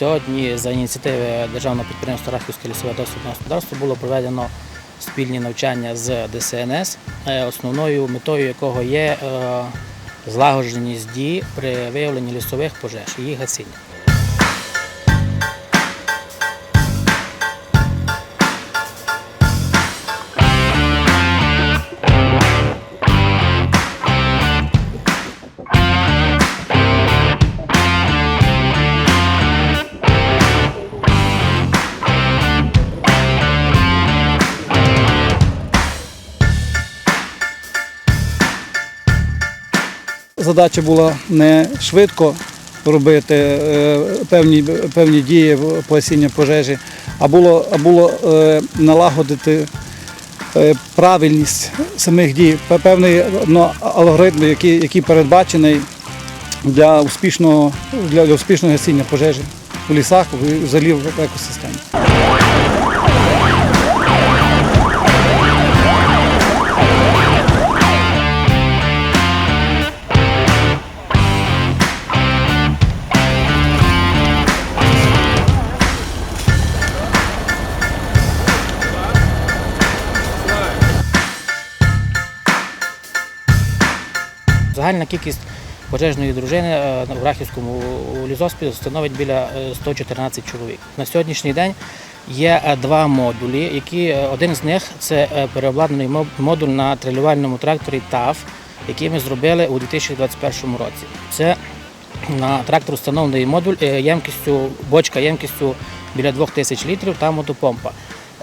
Сьогодні за ініціативи Державного підприємства Рахівське лісове дослідне господарство було проведено спільні навчання з ДСНС, е, основною метою якого є е, злагодженість дій при виявленні лісових пожеж і їх гасіння. Задача була не швидко робити е, певні, певні дії погасіння пожежі, а було, а було е, налагодити е, правильність самих дій, певний ну, алгоритм, який, який передбачений для успішного, для, для успішного гасіння пожежі у лісах, взагалі в екосистемі. Загальна кількість пожежної дружини е, в Рахівському лісоспі становить біля е, 114 чоловік. На сьогоднішній день є е, два модулі, які е, один з них це е, переобладнаний модуль на трилювальному тракторі ТАФ, який ми зробили у 2021 році. Це на трактор встановлений модуль е, ємкістю, бочка ємкістю біля 2000 літрів та мотопомпа.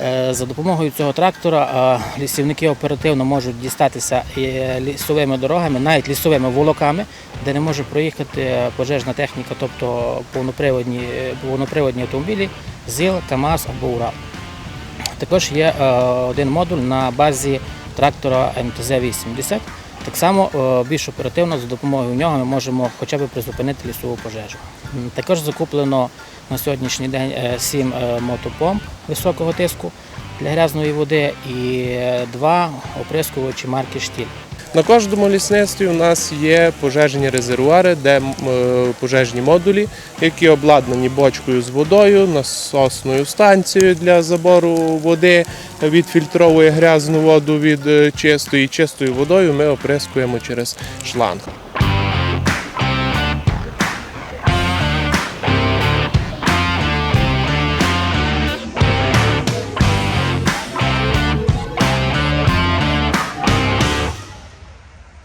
Е, За допомогою цього трактора е, лісівники оперативно можуть дістатися е, лісовими дорогами, навіть лісовими волоками, де не може проїхати пожежна техніка, тобто повноприводні, повноприводні автомобілі, ЗІЛ, КАМАЗ або Урал. Також є один модуль на базі трактора МТЗ-80. Так само більш оперативно за допомогою нього ми можемо хоча б призупинити лісову пожежу. Також закуплено на сьогоднішній день е, сім е, мотопомп високого тиску для грязної води і е, два оприскувачі марки Штіль. На кожному лісництві у нас є пожежні резервуари, де е, пожежні модулі, які обладнані бочкою з водою, насосною станцією для забору води, відфільтровує грязну воду від е, чистої. Чистою водою ми оприскуємо через шланг.